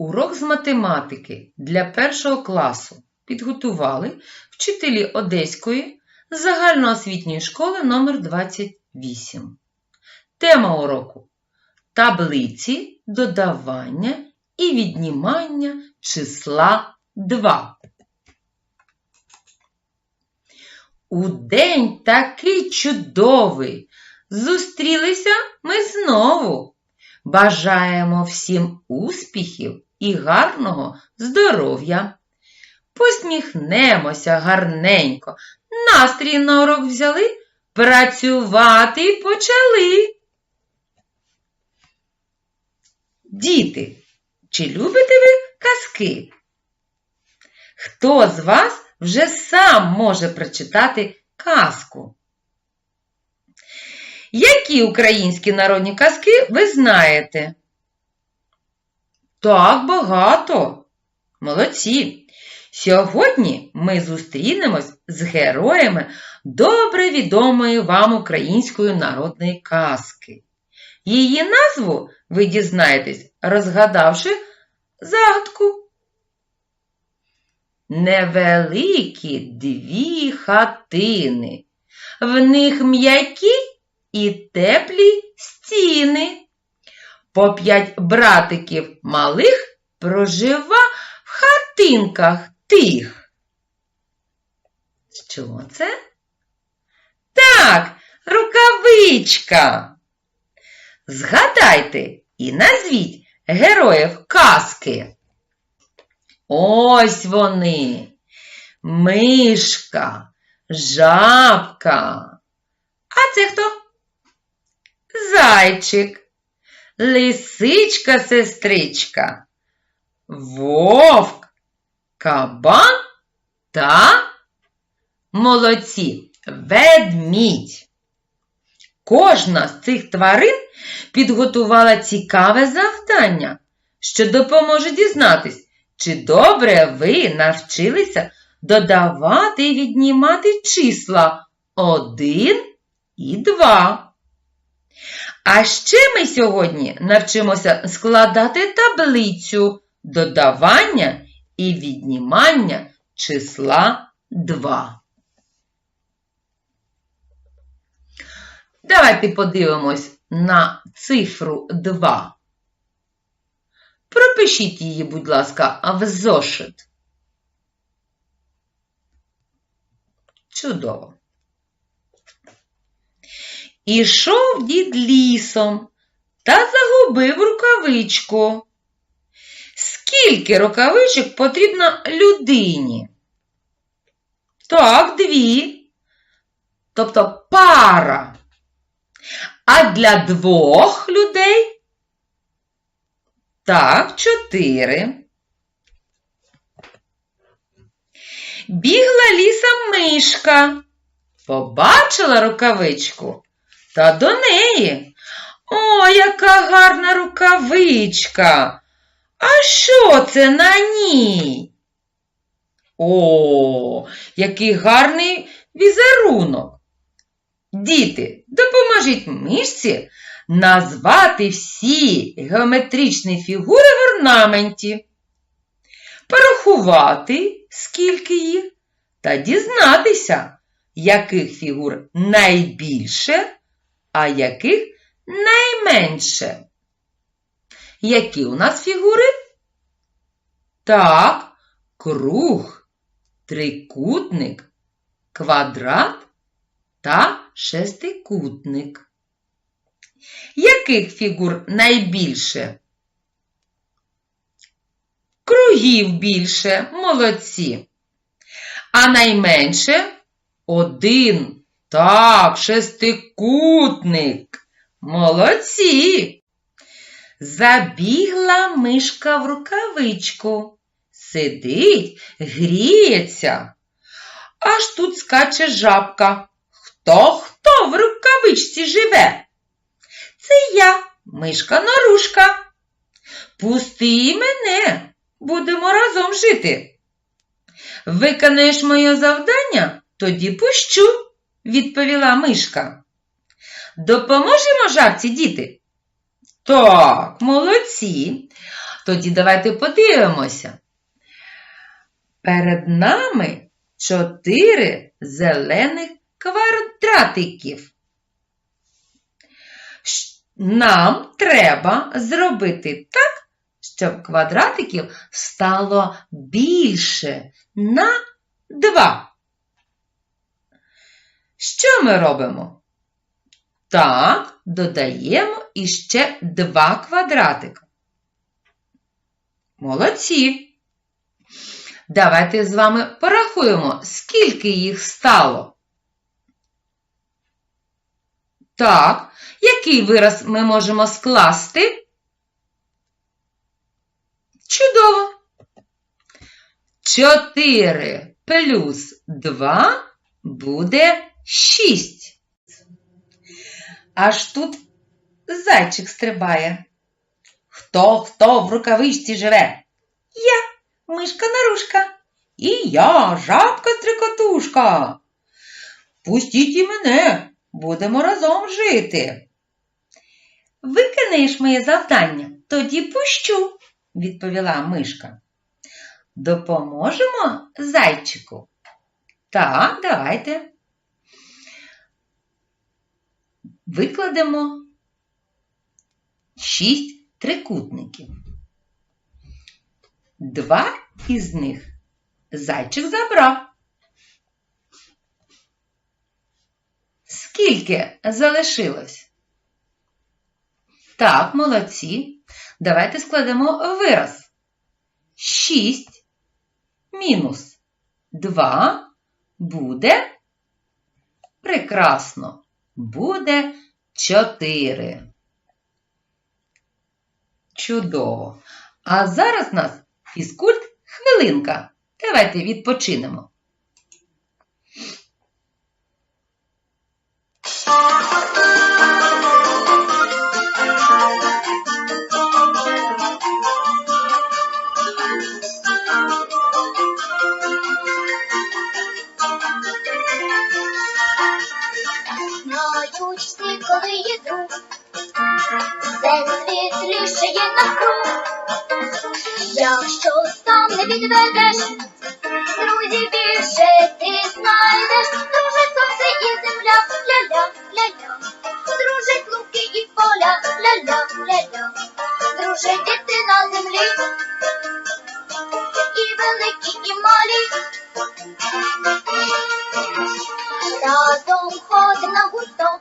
Урок з математики для першого класу підготували вчителі Одеської загальноосвітньої школи номер 28. Тема уроку таблиці додавання і віднімання числа 2. У день такий чудовий. Зустрілися ми знову. Бажаємо всім успіхів і гарного здоров'я. Посміхнемося гарненько. Настрій на урок взяли, працювати почали. Діти, чи любите ви казки? Хто з вас вже сам може прочитати казку? Які українські народні казки ви знаєте? Так багато. Молодці. Сьогодні ми зустрінемось з героями добре відомої вам української народної казки. Її назву ви дізнаєтесь, розгадавши загадку. Невеликі дві хатини, в них м'які і теплі стіни. По п'ять братиків малих прожива в хатинках тих. Що це? Так, рукавичка. Згадайте і назвіть героїв казки. Ось вони. Мишка, жабка. А це хто? Зайчик, лисичка сестричка, вовк, кабан та молодці ведмідь. Кожна з цих тварин підготувала цікаве завдання, що допоможе дізнатись, чи добре ви навчилися додавати і віднімати числа 1 і 2. А ще ми сьогодні навчимося складати таблицю додавання і віднімання числа 2. Давайте подивимось на цифру 2. Пропишіть її, будь ласка, в зошит. Чудово. Ішов дід лісом та загубив рукавичку. Скільки рукавичок потрібно людині? Так, дві. Тобто пара. А для двох людей? Так, чотири. Бігла лісом мишка. Побачила рукавичку та до неї. О, яка гарна рукавичка! А що це на ній? О, який гарний візерунок. Діти, допоможіть мишці назвати всі геометричні фігури в орнаменті, порахувати, скільки їх, та дізнатися, яких фігур найбільше, а яких найменше. Які у нас фігури? Так, круг, трикутник, квадрат та шестикутник. Яких фігур найбільше? Кругів більше, молодці. А найменше один. Так, шестикутник. Молодці. Забігла мишка в рукавичку. Сидить, гріється. Аж тут скаче жабка. Хто хто в рукавичці живе? Це я, мишка Нарушка. Пусти мене, будемо разом жити. Виконаєш моє завдання, тоді пущу, відповіла мишка. Допоможемо жабці, діти? Так, молодці. Тоді давайте подивимося. Перед нами чотири зелених квадратиків. Нам треба зробити так, щоб квадратиків стало більше на 2. Що ми робимо? Так, додаємо іще два квадратика. Молодці. Давайте з вами порахуємо, скільки їх стало. Так, який вираз ми можемо скласти? Чудово. 4 плюс 2 буде 6. Аж тут зайчик стрибає. Хто хто в рукавичці живе? Я, мишка нарушка. І я, жабка стрикотушка. Пустіть і мене, будемо разом жити. Виконаєш моє завдання, тоді пущу, відповіла мишка. Допоможемо зайчику? Так, давайте. Викладемо шість трикутників. Два із них зайчик забрав. Скільки залишилось? Так, молодці. Давайте складемо вираз. 6 мінус 2 буде прекрасно. Буде 4. Чудово. А зараз у нас фізкульт хвилинка. Давайте відпочинемо. Все світлішає навкруг. Якщо сам не підведеш, друзі більше ти знайдеш. Дружить сонце і земля, ля-ля, ля-ля. Дружить луки і поля, ля-ля, ля-ля. Дружить діти на землі, і великі, і малі. Разом ходим на гурток,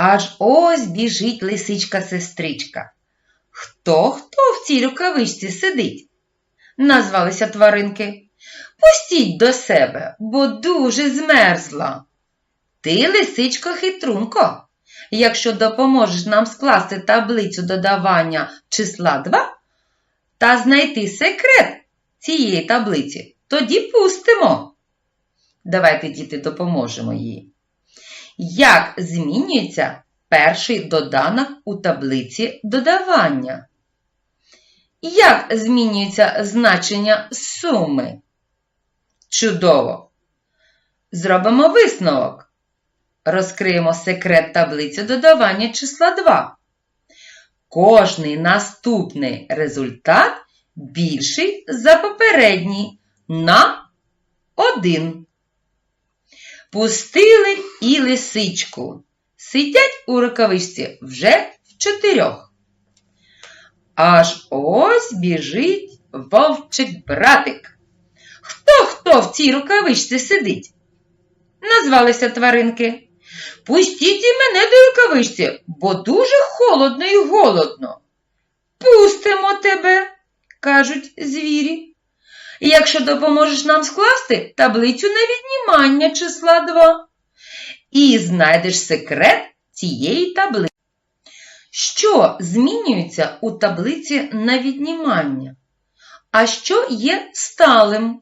Аж ось біжить лисичка-сестричка. Хто хто в цій рукавичці сидить? Назвалися тваринки. Пустіть до себе, бо дуже змерзла. Ти, лисичко, хитрунко. Якщо допоможеш нам скласти таблицю додавання числа 2 та знайти секрет цієї таблиці, тоді пустимо. Давайте, діти, допоможемо їй. Як змінюється перший доданок у таблиці додавання? Як змінюється значення суми? Чудово! Зробимо висновок. Розкриємо секрет таблиці додавання числа 2. Кожний наступний результат більший за попередній на 1. Пустили і лисичку. Сидять у рукавичці вже в чотирьох. Аж ось біжить вовчик-братик. Хто хто в цій рукавичці сидить? Назвалися тваринки. Пустіть і мене до рукавичці, бо дуже холодно і голодно. Пустимо тебе, кажуть звірі. Якщо допоможеш нам скласти таблицю на віднімання числа 2 і знайдеш секрет цієї таблиці. Що змінюється у таблиці на віднімання? А що є сталим?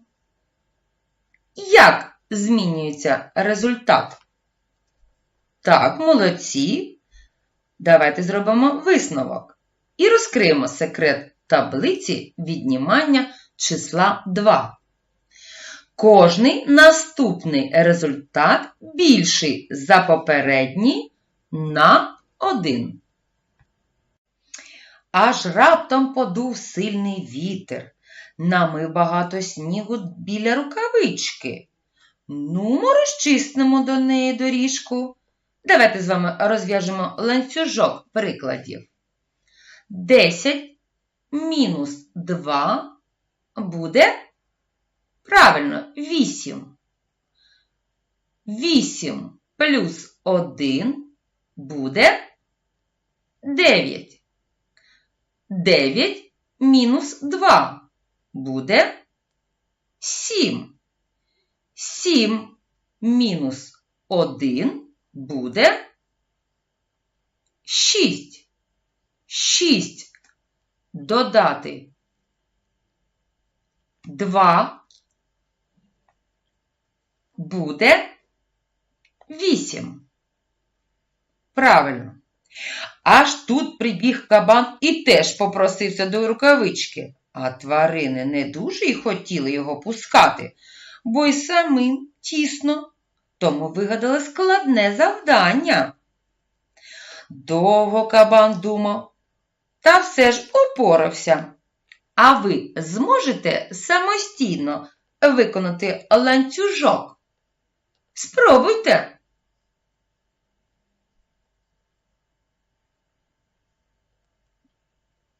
Як змінюється результат? Так, молодці. Давайте зробимо висновок і розкриємо секрет таблиці віднімання числа 2. Кожний наступний результат більший за попередній на 1. Аж раптом подув сильний вітер, намив багато снігу біля рукавички. Ну, розчистимо до неї доріжку. Давайте з вами розв'яжемо ланцюжок прикладів. 10 мінус 2 буде правильно 8. 8 плюс 1 буде 9. 9 мінус 2 буде 7. 7 мінус 1 буде 6. 6 додати 2 буде 8. Правильно. Аж тут прибіг кабан і теж попросився до рукавички, а тварини не дуже й хотіли його пускати, бо й самим тісно, тому вигадали складне завдання. Довго кабан думав, та все ж упорався. А ви зможете самостійно виконати ланцюжок? Спробуйте.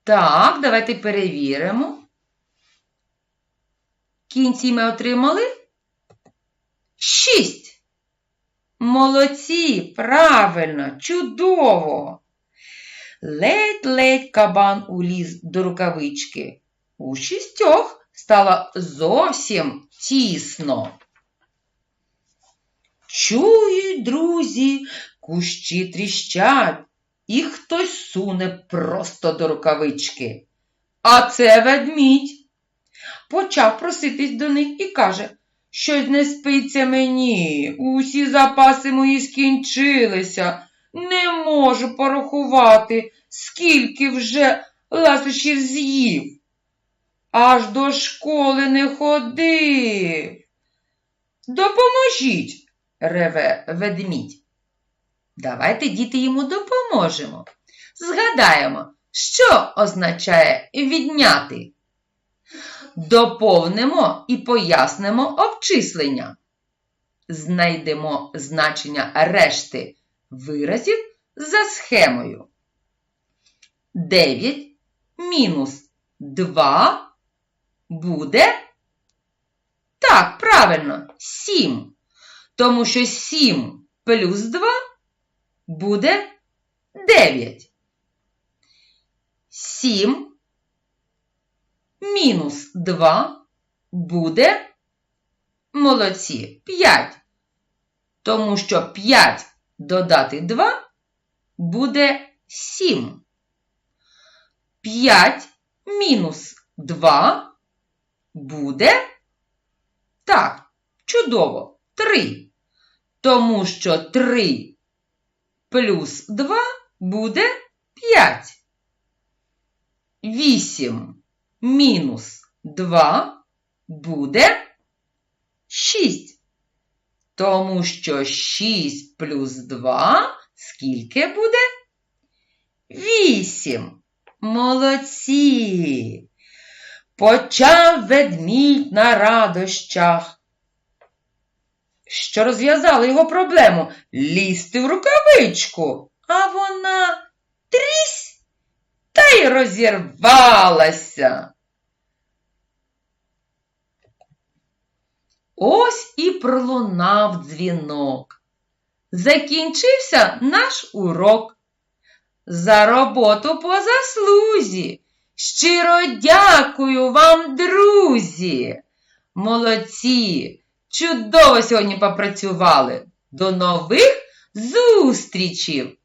Так, давайте перевіримо. Кінці ми отримали шість. Молодці, правильно, чудово. Ледь-ледь кабан уліз до рукавички. У шістьох стало зовсім тісно. Чують, друзі, кущі тріщать, і хтось суне просто до рукавички. А це ведмідь. Почав проситись до них і каже, щось не спиться мені, усі запаси мої скінчилися. Не можу порахувати, скільки вже ласощів з'їв. Аж до школи не ходив. Допоможіть, реве ведмідь. Давайте, діти, йому допоможемо. Згадаємо, що означає відняти. Доповнимо і пояснимо обчислення. Знайдемо значення решти виразів за схемою. 9 мінус 2 буде. Так, правильно, 7. Тому що 7 плюс 2 буде 9. 7 мінус 2 буде молодці 5. Тому що 5 додати 2 буде 7. 5 мінус 2 буде так, чудово 3. Тому що 3 плюс 2 буде 5. 8 мінус 2 буде 6. Тому що 6 плюс 2 скільки буде? 8. Молодці. Почав ведмідь на радощах. Що розв'язали його проблему лізти в рукавичку, а вона трісь та й розірвалася. Ось і пролунав дзвінок. Закінчився наш урок. За роботу по заслузі. Щиро дякую вам, друзі. Молодці! Чудово сьогодні попрацювали! До нових зустрічів!